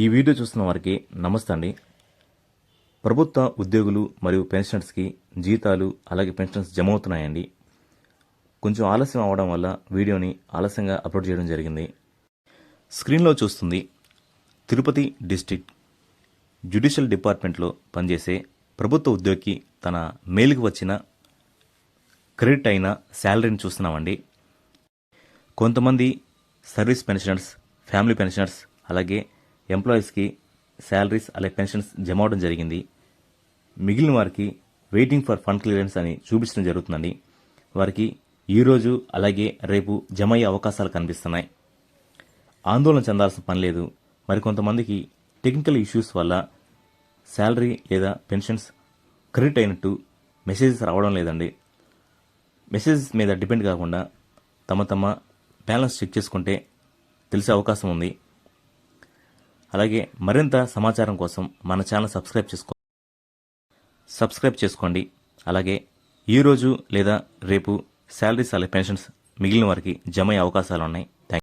ఈ వీడియో చూస్తున్న వారికి నమస్తే అండి. ప్రభుత్వ ఉద్యోగులు మరియు పెన్షనర్స్కి జీతాలు అలాగే పెన్షన్స్ జమ అవుతున్నాయండి కొంచెం ఆలస్యం అవడం వల్ల వీడియోని ఆలస్యంగా అప్లోడ్ చేయడం జరిగింది. స్క్రీన్లో చూస్తుంది తిరుపతి డిస్టిక్ జ్యుడిషియల్ డిపార్ట్మెంట్లో పనిచేసే ప్రభుత్వ ఉద్యోగికి తన మెయిల్కి వచ్చిన క్రెడిట్ అయిన శాలరీని చూస్తున్నామండి. కొంతమంది సర్వీస్ పెన్షనర్స్ ఫ్యామిలీ పెన్షనర్స్ అలాగే ఎంప్లాయీస్కి శాలరీస్ అలాగే పెన్షన్స్ జమ అవడం జరిగింది. మిగిలిన వారికి వెయిటింగ్ ఫర్ ఫండ్ క్లియరెన్స్ అని చూపించడం జరుగుతుందండి. వారికి ఈరోజు అలాగే రేపు జమ అయ్యే అవకాశాలు కనిపిస్తున్నాయి. ఆందోళన చెందాల్సిన పని లేదు. మరికొంతమందికి టెక్నికల్ ఇష్యూస్ వల్ల శాలరీ లేదా పెన్షన్స్ క్రెడిట్ అయినట్టు మెసేజెస్ రావడం లేదండి. మెసేజెస్ మీద డిపెండ్ కాకుండా తమ తమ బ్యాలెన్స్ చెక్ చేసుకుంటే తెలిసే అవకాశం ఉంది. అలాగే మరింత సమాచారం కోసం మన ఛానల్ సబ్స్క్రైబ్ చేసుకో సబ్స్క్రైబ్ చేసుకోండి. అలాగే ఈరోజు లేదా రేపు శాలరీస్ అలాగే పెన్షన్స్ మిగిలిన వారికి జమ అయ్యే అవకాశాలు ఉన్నాయి